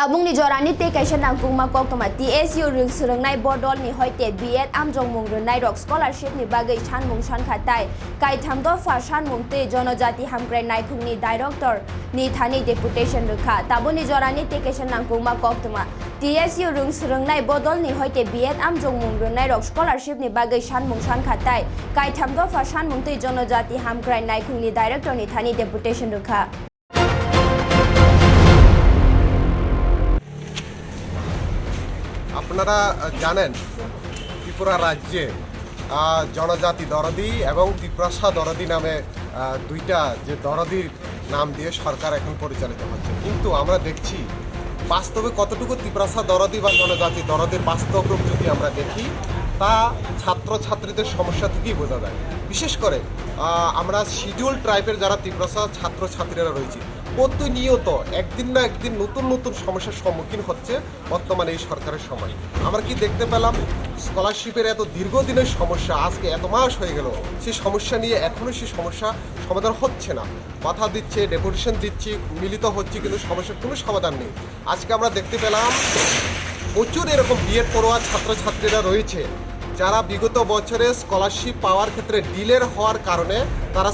tabungni jorani te kaisa nangkungma koktoma TSU ring surengnai bodol ni hoite BEd amjong mung renai rok scholarship ni bagai sanmung sankhatai kai thamdo fa sanmung te jonojati hamkrai naikungni director ni thani deputation rukha tabuni jorani te kaisa nangkungma koktoma TSU ring surengnai bodol ni hoite BEd amjong mung renai rok scholarship ni bagai sanmung sankhatai kai thamdo fa sanmung te jonojati hamkrai naikungni director ni thani deputation rukha আপনারা জানেন, ত্রিপুরা রাজ্যে জনজাতি দরদি এবং ত্রিপ্রাসা দরদি নামে দুইটা যে দরদির নাম দিয়ে সরকার এখন পরিচালিত হচ্ছে। কিন্তু আমরা দেখছি, বাস্তবে কতটুকু ত্রিপ্রাসা দরদি বা জনজাতি দরদের বাস্তব রূপ যদি আমরা দেখি তা ছাত্রছাত্রীদের সমস্যা থেকেই বোঝা যায়। বিশেষ করে আমরা শিডিউল ট্রাইবের যারা ত্রিপ্রাসা ছাত্রছাত্রীরা রয়েছে, প্রতিনিয়ত একদিন না একদিন নতুন নতুন সমস্যার সম্মুখীন হচ্ছে বর্তমানে এই সরকারের সময়। আমরা কি দেখতে পেলাম, স্কলারশিপের এত দীর্ঘদিনের সমস্যা, আজকে এত মাস হয়ে গেল, সেই সমস্যা নিয়ে এখনও সেই সমস্যা সমাধান হচ্ছে না। কথা দিচ্ছে, ডেপুটেশন দিচ্ছি, মিলিত হচ্ছে, কিন্তু সমস্যার কোনো সমাধান নেই। আজকে আমরা দেখতে পেলাম, প্রচুর এরকম বিএড পড়ুয়া ছাত্রছাত্রীরা রয়েছে। যারা বিগত বছরে স্কলারশিপ পাওয়ার ক্ষেত্রে ডিলের হওয়ার কারণে তারা